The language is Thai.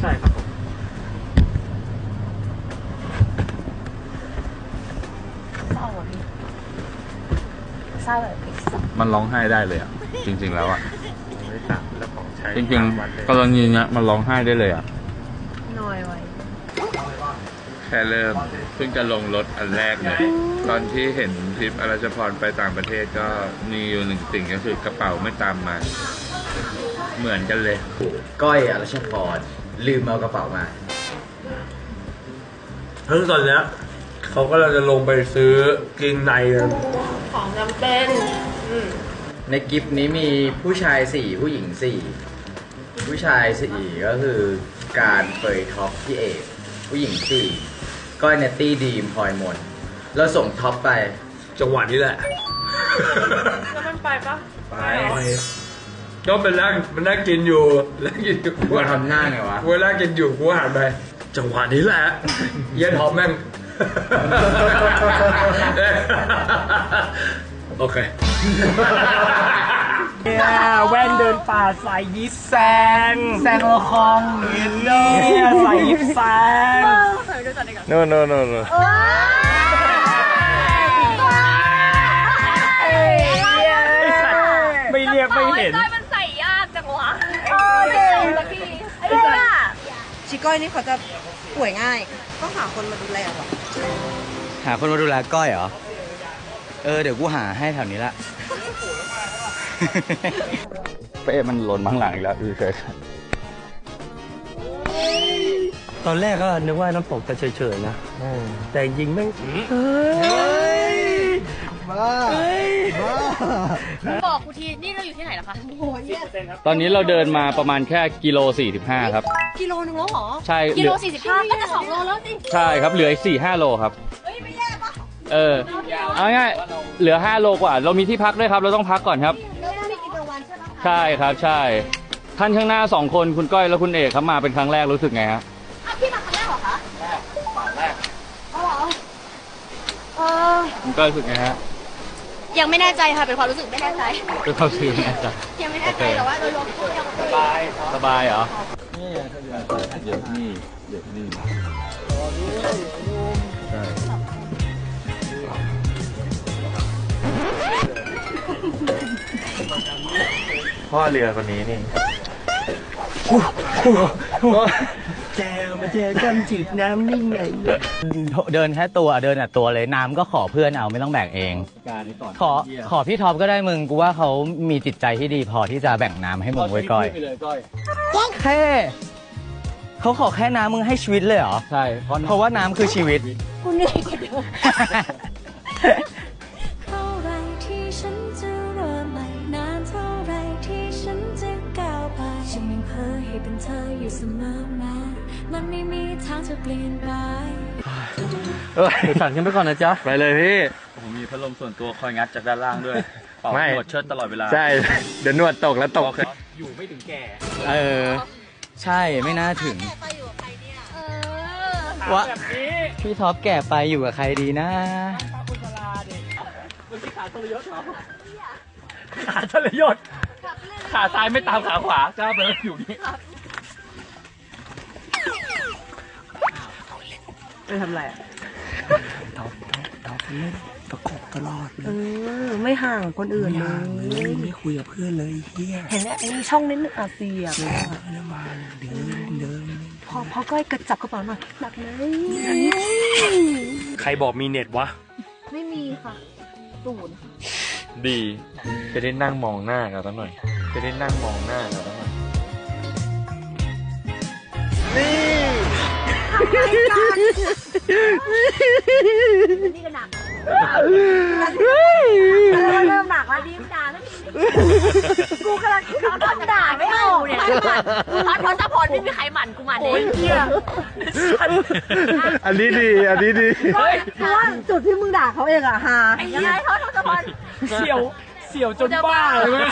ใช่ครับผมเศร้าอะพี่เศร้าแบบพี่มันร้องไห้ได้เลยอะ จริง ๆ แล้วอะ ไม่ต่างแล้วของใช้จริงตามวันเลยๆกรณีเนี้ยมันร้องไห้ได้เลยอะน้อยไว้ แค่เริ่มเพิ่งจะลงรถอันแรกเนี่ยตอนที่เห็นทริปอรัชพรไปต่างประเทศก็มีอยู่หนึ่งสิ่งก็คือกระเป๋าไม่ตามมา เหมือนกันเลย ก้อยอรัชพร ลืมเอากระเป๋ามาทั้งตอนเนี้ยเขาก็เราจะลงไปซื้อเกงในกันของจำเป็นในกิฟต์นี้มีผู้ชายสี่ผู้หญิงสี่ผู้ชายสี่ก็คือการเฟยท็อปพี่เอกผู้หญิงสี่ก้อยเนตตี้ดีมพลอยมนเราส่งท็อปไปจังหวะนี้แหละ แล้วมันไปปะ ไป ก็เป็นนั่งมันนั่งกินอยู่แล้วกินอยู่กูทำหน้าไงวะกูนั่งกินอยู่กูหันไปจังหวะนี้แหละเย็นหอมแม่งโอเคแว่นเดินป่าสายยิปแซงแซงละคองเนี่ยสายยิปแซง no no no no ไม่เรียกไม่เห็น ก้อยนี่เขาจะป่วยง่าย ต้องหาคนมาดูแลเหรอหาคนมาดูแลก้อยเหรอ เออ เดี๋ยวกูหาให้แถวนี้ละ เป้มันหล่นมาข้างหลังอีกแล้วอือเคยตอนแรกก็นึกว่าน้ำตกจะเฉยๆนะ แต่จริงๆไม่งเฮ้ย บ้าเฮ้ย บ้าบอกกูทีนี่เราอยู่ที่ไหนล่ะคะตอนนี้เราเดินมาประมาณแค่กิโล45ครับ กิโลนึงแล้วเหรอ ใช่กิเหลืโลอสี่สิบห้าก็จะสองโลแล้วสิใช่ครับเหลืออีกสี่ห้าโลครับ เฮ้ยไม่แย่ปะเออเอาง่ายๆเหลือ 5 โลกว่า เรามีที่พักด้วยครับ เราต้องพักก่อนครับ แล้วไม่กินกลางวันใช่ไหมใช่ครับใช่ ท่านข้างหน้าสองคนคุณก้อยและคุณเอกครับมาเป็นครั้งแรกรู้สึกไงฮะอ้าวพี่มาครั้งแรกเหรอคะ แรกอ๋อเหรอเออ คุณก้อยรู้สึกไงฮะ ยังไม่แน่ใจค่ะเป็นความรู้สึกไม่แน่ใจเป็นความรู้สึกไงจ๊ะยังไม่แน่ใจแต่ว่าโดยรวมก็ยังโอเคสบายเหรอเดี๋ยวนี่เดี๋ยวนี่ใช่พ่อเรือคนนี้นี่ แจมาเจอกันจีบน้ำนิ่งไงเดินแค่ตัวเดินอะตัวเลยน้ำก็ขอเพื่อนเอาไม่ต้องแบ่งเอง ขอขอพี่ท็อปก็ได้มึงกูว่าเขามีจิตใจที่ดีพอที่จะแบ่งน้ำให้มึงไว้ก้อยไปเลยก้อยแค่เขาขอแค่น้ำมึงให้ชีวิตเลยเหรอใช่เพราะเพราะว่าน้ำคือชีวิตกูเหนื่อยกว่าเดิม อให้เป็นเธออยู่เสมอแม้มันไม่มีทางจะเปลี่ยนไปสั่นกันไปก่อนนะจ๊ะ ไปเลยพี่ ผมมีพัดลมส่วนตัวคอยงัดจากด้านล่างด้วยเป่าไม่ หนวดเชิดตลอดเวลาใช่ เดี๋ยวหนวดตกแล้วตกอยู่ไม่ถึงแก่ เออ ใช่ไม่น่าถึงไปอยู่กับใครเนี่ยเออ วะ พี่ท็อปแก่ไปอยู่กับใครดีนะ ขาทรยศ ขาซ้ายไม่ตามขาขวาก้าวไปแล้วอยู่นี่ไม่ทำไรท็อปท็อปเล่นตะกบตลอดเลยเออไม่ห่างคนอื่นเลยไม่คุยกับเพื่อนเลยเฮียเห็นแล้วมีช่องนิดนึงอาเซียบแล้วมาเดินเดินพอพอก้อยกระจับกระเป๋าหน่อยหนักไหมใครบอกมีเน็ตวะ ไม่มีค่ะศูนย์ ดีจะได้นั่งมองหน้ากันสักหน่อย จะได้นั่งมองหน้ากันสักหน่อยนี่ก็หนักเริ่มหนักแล้วดิมด่าไม่กูกำลังเขาทำด่าไม่ เอาเนี่ยพัดทศพลไม่มีใครหมั่นกูหมั่นเองเกียอันนี้ดี อันนี้ดี เพราะว่าจุดที่มึงด่าเขาเองอะฮา ไอ้ยังไงเขาทศพร เสี่ยว เสี่ยวจนบ้าเลย